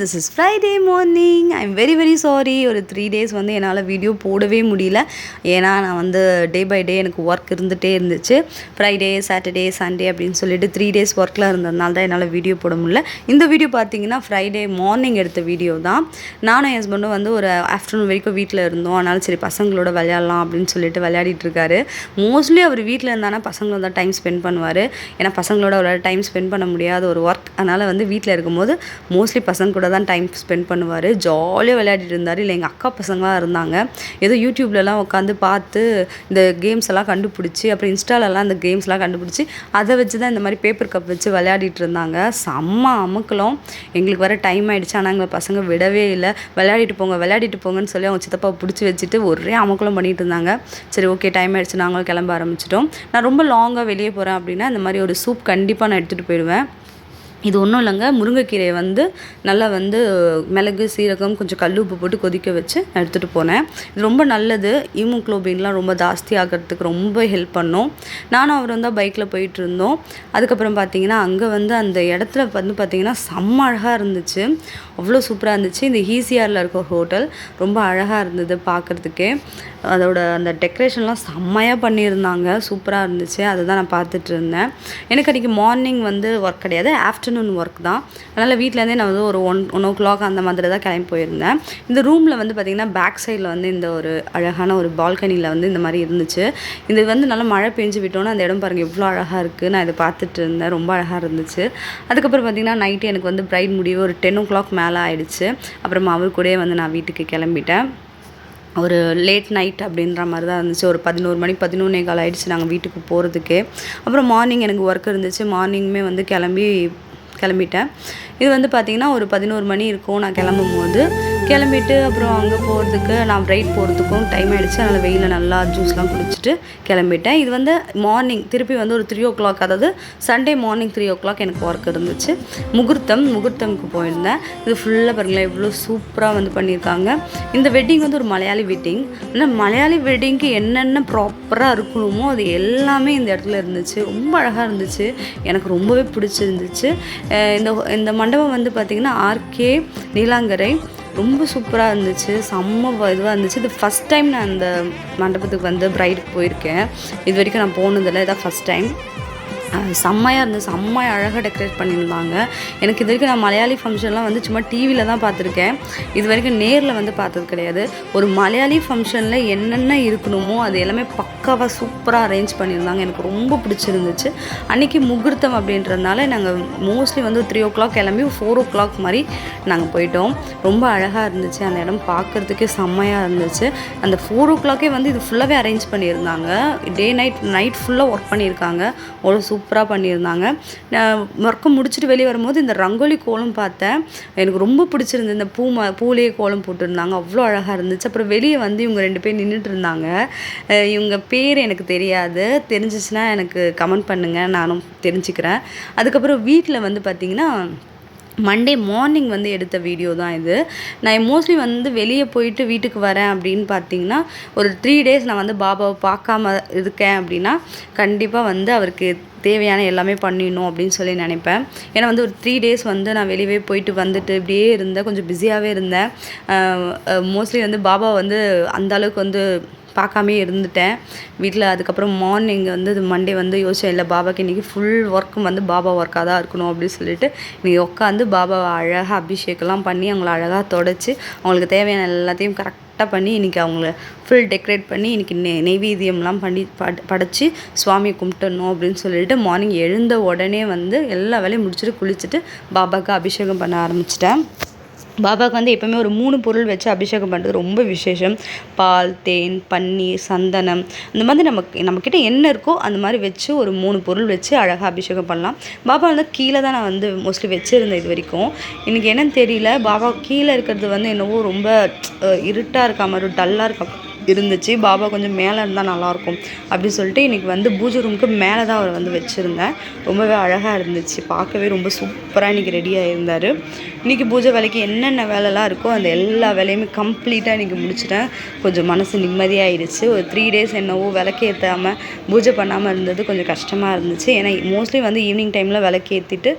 This is Friday morning I am very very sorry ஒரு three days வந்து என்னால் video போடவே முடியல. ஏன்னா நான் வந்து டே பை டே எனக்கு ஒர்க் இருந்துகிட்டே இருந்துச்சு. ஃப்ரைடே சாட்டர்டே சண்டே அப்படின்னு சொல்லிட்டு த்ரீ டேஸ் ஒர்க்கில் இருந்ததுனால தான் என்னால் வீடியோ போட முடியல. இந்த வீடியோ பார்த்தீங்கன்னா ஃப்ரைடே மார்னிங் எடுத்த வீடியோ தான். நானும் என் ஹஸ்பண்டும் வந்து ஒரு ஆஃப்டர்நூன் வரைக்கும் வீட்டில் இருந்தோம். அதனால சரி பசங்களோட விளையாடலாம் அப்படின்னு சொல்லிட்டு விளையாடிட்டு இருக்காரு. மோஸ்ட்லி அவர் வீட்டில் இருந்தானா பசங்களோட தான் டைம் ஸ்பெண்ட் பண்ணுவார். ஏன்னா பசங்களோட அவரால் டைம் ஸ்பெண்ட் பண்ண முடியாத ஒரு ஒர்க் அதனால் வந்து வீட்டில் இருக்கும்போது மோஸ்ட்லி பசங்க கூட தான் டைம் ஸ்பெண்ட் பண்ணுவார். ஜாலியாக விளையாடிட்டு இருந்தார். இல்லை எங்கள் அக்கா பசங்களாம் இருந்தாங்க. ஏதோ யூடியூப்லலாம் உட்காந்து பார்த்து இந்த கேம்ஸ் எல்லாம் கண்டுபிடிச்சி அப்புறம் இன்ஸ்டாலெல்லாம் இந்த கேம்ஸ்லாம் கண்டுபிடிச்சி அதை வச்சு தான் இந்த மாதிரி பேப்பர் கப் வச்சு விளையாடிட்டு இருந்தாங்க. செம்ம அமுக்கலாம். எங்களுக்கு வர டைம் ஆகிடுச்சு ஆனால் எங்கள் பசங்க விடவே இல்லை. விளையாடிட்டு போங்க விளையாடிட்டு போங்கன்னு சொல்லி அவங்க சித்தப்பா பிடிச்சி வச்சுட்டு ஒரே அமுக்கலம் பண்ணிட்டு இருந்தாங்க. சரி ஓகே டைம் ஆயிடுச்சு. நாங்களும் கிளம்ப ஆரம்பிச்சிட்டோம். நான் ரொம்ப லாங்காக வெளியே போகிறேன் அப்படின்னா இந்த மாதிரி ஒரு சூப் கண்டிப்பாக நான் எடுத்துகிட்டு போயிடுவேன். இது ஒன்றும் இல்லைங்க. முருங்கைக்கீரையை வந்து நல்லா வந்து மிளகு சீரகம் கொஞ்சம் கல் உப்பு போட்டு கொதிக்க வச்சு நான் எடுத்துகிட்டு போனேன். இது ரொம்ப நல்லது. ஈமோக்ளோபின்லாம் ரொம்ப ஜாஸ்தி ஆகிறதுக்கு ரொம்ப ஹெல்ப் பண்ணும். நானும் அவர் வந்து பைக்கில் போயிட்டு இருந்தோம். அதுக்கப்புறம் பார்த்தீங்கன்னா அங்கே வந்து அந்த இடத்துல வந்து பார்த்தீங்கன்னா செம்ம அழகாக இருந்துச்சு. அவ்வளோ சூப்பராக இருந்துச்சு. இந்த ஈசிஆரில் இருக்க ஹோட்டல் ரொம்ப அழகாக இருந்தது பார்க்குறதுக்கே அதோட அந்த டெக்கரேஷன்லாம் செம்மையாக பண்ணியிருந்தாங்க. சூப்பராக இருந்துச்சு. அதை தான் நான் பார்த்துட்டு இருந்தேன். எனக்கு அன்றைக்கி மார்னிங் வந்து ஒர்க் கிடையாது. ஆஃப்டர்நூன் ஒர்க் தான். அதனால் வீட்டிலேருந்தே நான் வந்து ஒரு ஒன் ஒன் ஓ கிளாக் அந்த மாதிரி தான் கிளம்பி போயிருந்தேன். இந்த ரூமில் வந்து பார்த்திங்கன்னா பேக் சைடில் வந்து இந்த ஒரு அழகான ஒரு பால்கனியில் வந்து இந்த மாதிரி இருந்துச்சு. இது வந்து நல்லா மழை பெஞ்சு விட்டோன்னே அந்த இடம் பாருங்கள் எவ்வளோ அழகாக இருக்குது நான் இதை பார்த்துட்டு இருந்தேன். ரொம்ப அழகாக இருந்துச்சு. அதுக்கப்புறம் பார்த்திங்கன்னா நைட்டு எனக்கு வந்து பிரைட் முடிவு ஒரு டென் ஓ கிளாக் மேலே ஆகிடுச்சு அப்புறமா அவர் கூடயே வந்து நான் வீட்டுக்கு கிளம்பிட்டேன். ஒரு லேட் நைட் அப்படின்ற மாதிரி தான் இருந்துச்சு. ஒரு பதினோரு மணி பதினொன்னே கால் ஆகிடுச்சு நாங்கள் வீட்டுக்கு போகிறதுக்கே அப்புறம் மார்னிங் எனக்கு ஒர்க் இருந்துச்சு. மார்னிங்குமே வந்து கிளம்பி கிளம்பிட்டேன். இது வந்து பார்த்திங்கன்னா ஒரு பதினோரு மணி இருக்கும். நான் கிளம்பும் போது கிளம்பிட்டு அப்புறம் அங்கே போகிறதுக்கு நான் ரைட் போகிறதுக்கும் டைம் ஆகிடுச்சு அதனால் வெயிலில் நல்லா ஜூஸ்லாம் குடிச்சிட்டு கிளம்பிட்டேன். இது வந்து மார்னிங் திருப்பி வந்து ஒரு த்ரீ ஓ கிளாக் அதாவது Sunday morning three o'clock எனக்கு ஒர்க் இருந்துச்சு. முகூர்த்தம் முகூர்த்தம்க்கு போயிருந்தேன். இது ஃபுல்லாக பாருங்களேன் எவ்வளோ சூப்பராக வந்து பண்ணியிருக்காங்க. இந்த வெட்டிங் வந்து ஒரு மலையாளி வெட்டிங் ஆனால் மலையாளி வெட்டிங்க்கு என்னென்ன ப்ராப்பராக இருக்கணுமோ அது எல்லாமே இந்த இடத்துல இருந்துச்சு. ரொம்ப அழகாக இருந்துச்சு. எனக்கு ரொம்பவே பிடிச்சிருந்துச்சு. இந்த இந்த மண்டபம் வந்து பார்த்திங்கன்னா ஆர்கே நீலாங்கரை. ரொம்ப சூப்பராக இருந்துச்சு. செம்ம இதுவாக இருந்துச்சு. இது ஃபஸ்ட் டைம் நான் அந்த மண்டபத்துக்கு வந்து ப்ரைடுக்கு போயிருக்கேன். இது வரைக்கும் நான் போனதில்லை. இதான் ஃபஸ்ட் டைம் செம்மையாக இருந்தது செம்மையாக அழகாக டெக்கரேட் பண்ணியிருந்தாங்க. எனக்கு இது வரைக்கும் நான் மலையாளி ஃபங்க்ஷன்லாம் வந்து சும்மா டிவியில் தான் பார்த்துருக்கேன். இது வரைக்கும் நேரில் வந்து பார்த்தது கிடையாது. ஒரு மலையாளி ஃபங்க்ஷனில் என்னென்ன இருக்கணுமோ அது எல்லாமே பக்காவாக சூப்பராக அரேஞ்ச் பண்ணியிருந்தாங்க. எனக்கு ரொம்ப பிடிச்சிருந்துச்சு. அன்றைக்கி முகூர்த்தம் அப்படின்றதுனால நாங்கள் மோஸ்ட்லி வந்து த்ரீ ஓ கிளாக் கிளம்பி ஃபோர் ஓ கிளாக் மாதிரி நாங்கள் போயிட்டோம். ரொம்ப அழகாக இருந்துச்சு. அந்த இடம் பார்க்குறதுக்கே செம்மையாக இருந்துச்சு. அந்த ஃபோர் ஓ கிளாக்கே வந்து இது ஃபுல்லாகவே அரேஞ்ச் பண்ணியிருந்தாங்க. டே நைட் நைட் ஃபுல்லாக ஒர்க் பண்ணியிருக்காங்க. அவ்வளோ சூப்பராக பண்ணியிருந்தாங்க. நான் ஒர்க்கை முடிச்சுட்டு வெளியே வரும்போது இந்த ரங்கோலி கோலம் பார்த்தேன். எனக்கு ரொம்ப பிடிச்சிருந்து இந்த பூ ம பூலேயே கோலம் போட்டிருந்தாங்க. அவ்வளோ அழகாக இருந்துச்சு. அப்புறம் வெளியே வந்து இவங்க ரெண்டு பேர் நின்றுட்டு இருந்தாங்க. இவங்க பேர் எனக்கு தெரியாது. தெரிஞ்சிச்சுன்னா எனக்கு கமெண்ட் பண்ணுங்கள் நானும் தெரிஞ்சுக்கிறேன். அதுக்கப்புறம் வீட்டில் வந்து பார்த்திங்கன்னா மண்டே மார்னிங் வந்து எடுத்த வீடியோ தான் இது. நான் மோஸ்ட்லி வந்து வெளியே போயிட்டு வீட்டுக்கு வரேன் அப்படின்னு பார்த்தீங்கன்னா ஒரு த்ரீ டேஸ் நான் வந்து பாபாவை பார்க்காம இருக்கேன் அப்படின்னா கண்டிப்பாக வந்து அவருக்கு தேவையான எல்லாமே பண்ணிடணும் அப்படின்னு சொல்லி நினைப்பேன். ஏன்னா வந்து ஒரு த்ரீ டேஸ் வந்து நான் வெளியவே போயிட்டு வந்துட்டு இப்படியே இருந்தேன் கொஞ்சம் பிஸியாகவே இருந்தேன். மோஸ்ட்லி வந்து பாபா வந்து அந்த அளவுக்கு வந்து பார்க்காமே இருந்துட்டேன். வீட்டில் அதுக்கப்புறம் மார்னிங் வந்து மண்டே வந்து யோசிச்சேன் இல்லை பாபாக்கு இன்றைக்கி ஃபுல் ஒர்க்கும் வந்து பாபா ஒர்க்காக தான் இருக்கணும் அப்படின்னு சொல்லிட்டு இன்றைக்கி உட்காந்து பாபாவை அழகாக அபிஷேகம்லாம் பண்ணி அவங்கள அழகாக தொடச்சி அவங்களுக்கு தேவையான எல்லாத்தையும் கரெக்டாக பண்ணி இன்றைக்கி அவங்கள ஃபுல் டெக்கரேட் பண்ணி இன்றைக்கி நெ நெய்வேத்தியம்லாம் பண்ணி படைச்சி சுவாமியை கும்பிட்டணும் அப்படின்னு சொல்லிட்டு மார்னிங் எழுந்த உடனே வந்து எல்லா வேலையும் முடிச்சுட்டு குளிச்சுட்டு பாபாவுக்கு அபிஷேகம் பண்ண ஆரம்பிச்சிட்டேன். பாபாவுக்கு வந்து எப்போவுமே ஒரு மூணு பொருள் வச்சு அபிஷேகம் பண்ணுறது ரொம்ப விசேஷம். பால் தேன் பன்னீர் சந்தனம். இந்த மாதிரி நமக்கு நம்மக்கிட்ட என்ன இருக்கோ அந்த மாதிரி வச்சு ஒரு மூணு பொருள் வச்சு அழகாக அபிஷேகம் பண்ணலாம். பாபா வந்து கீழே தான் நான் வந்து மோஸ்ட்லி வச்சுருந்தேன் இது வரைக்கும். எனக்கு என்னன்னு தெரியல. பாபா கீழே இருக்கிறது வந்து என்னவோ ரொம்ப இருட்டாக இருக்காமல் மாதிரி டல்லாக இருக்கா இருந்துச்சு. பாபா கொஞ்சம் மேலே இருந்தால் நல்லாயிருக்கும் அப்படி சொல்லிட்டு இன்றைக்கி வந்து பூஜை ரூமுக்கு மேலே தான் அவர் வந்து வச்சுருந்தேன். ரொம்பவே அழகாக இருந்துச்சு. பார்க்கவே ரொம்ப சூப்பராக இன்றைக்கி ரெடியாக இருந்தார் இன்றைக்கி பூஜை வேலைக்கு என்னென்ன வேலைலாம் இருக்கோ அந்த எல்லா வேலையுமே கம்ப்ளீட்டாக இன்றைக்கி முடிச்சிட்டேன். கொஞ்சம் மனசு நிம்மதியாகிடுச்சு ஒரு த்ரீ டேஸ் என்னவோ விளக்கேற்றாமல் பூஜை பண்ணாமல் இருந்தது கொஞ்சம் கஷ்டமாக இருந்துச்சு. ஏன்னா மோஸ்ட்லி வந்து ஈவினிங் டைமில் விளக்கேற்றிட்டு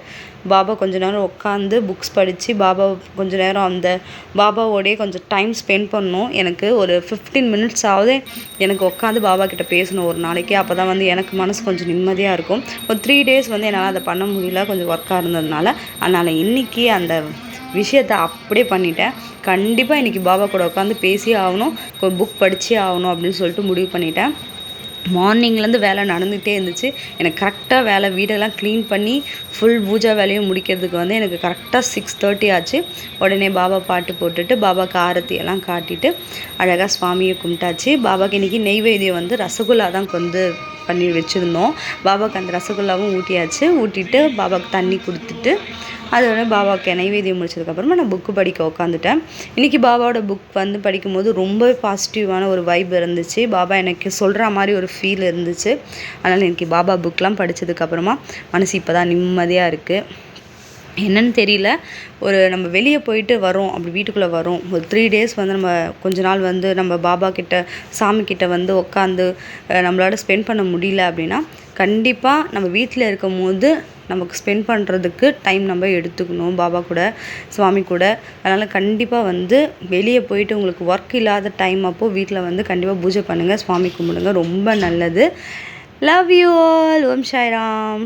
பாபா கொஞ்ச நேரம் உட்காந்து புக்ஸ் படித்து பாபா கொஞ்ச நேரம் அந்த பாபாவோடய கொஞ்சம் டைம் ஸ்பெண்ட் பண்ணணும். எனக்கு ஒரு ஃபிஃப்டீன் மினிட்ஸ் ஆகுது எனக்கு உட்காந்து பாபா கிட்ட பேசணும் ஒரு நாளைக்கு. அப்போ தான் வந்து எனக்கு மனசு கொஞ்சம் நிம்மதியாக இருக்கும். ஒரு த்ரீ டேஸ் வந்து என்னால் அதை பண்ண முடியல. கொஞ்சம் ஒர்க்காக இருந்ததுனால. அதனால் இன்றைக்கி அந்த விஷயத்த அப்படியே பண்ணிட்டேன். கண்டிப்பாக இன்றைக்கி பாபா கூட உட்காந்து பேசியே ஆகணும். புக் படித்தே ஆகணும் அப்படின்னு சொல்லிட்டு முடிவு பண்ணிட்டேன். மார்னிங்லேருந்து வேலை நடந்துகிட்டே இருந்துச்சு. எனக்கு கரெக்டாக வேலை வீடெல்லாம் க்ளீன் பண்ணி ஃபுல் பூஜா வேலையும் முடிக்கிறதுக்கு வந்து எனக்கு கரெக்டாக சிக்ஸ் தேர்ட்டி ஆச்சு. உடனே பாபா பாட்டு போட்டுட்டு பாபாக்கு ஆரத்தி எல்லாம் காட்டிட்டு அழகாக சுவாமியை கும்பிட்டாச்சு. பாபாக்கு இன்றைக்கி நெய்வேத்தியம் வந்து ரசகுல்லா தான் வந்து பண்ணி வச்சுருந்தோம். பாபாக்கு அந்த ரசகுல்லாவும் ஊட்டியாச்சு. ஊட்டிட்டு பாபாக்கு தண்ணி கொடுத்துட்டு அதோட பாபாவுக்கு நைவேத்தியம் முடிச்சதுக்கப்புறமா நான் புக்கு படிக்க உட்காந்துட்டேன் இன்றைக்கி பாபாவோட புக் வந்து படிக்கும்போது ரொம்ப பாசிட்டிவான ஒரு வைப் இருந்துச்சு. பாபா எனக்கு சொல்கிற மாதிரி ஒரு ஃபீல் இருந்துச்சு. அதனால் இன்றைக்கி பாபா புக்லாம் படித்ததுக்கப்புறமா மனசு இப்போ தான் நிம்மதியாக இருக்குது என்னன்னு தெரியல. ஒரு நம்ம வெளியே போயிட்டு வரோம் அப்படி வீட்டுக்குள்ளே வரோம். ஒரு த்ரீ டேஸ் வந்து நம்ம கொஞ்ச நாள் வந்து நம்ம பாபா கிட்ட சாமி கிட்ட வந்து உட்காந்து நம்மளால ஸ்பெண்ட் பண்ண முடியல அப்படின்னா கண்டிப்பாக நம்ம வீட்டில் இருக்கும் போது நமக்கு ஸ்பெண்ட் பண்ணுறதுக்கு டைம் நம்ம எடுத்துக்கணும். பாபா கூட சுவாமி கூட. அதனால் கண்டிப்பாக வந்து வெளியே போயிட்டு உங்களுக்கு ஒர்க் இல்லாத டைம் அப்போது வீட்டில் வந்து கண்டிப்பாக பூஜை பண்ணுங்கள் சுவாமி கும்பிடுங்க. ரொம்ப நல்லது. லவ் யூ ஆல் ஓம் சாய்ராம்.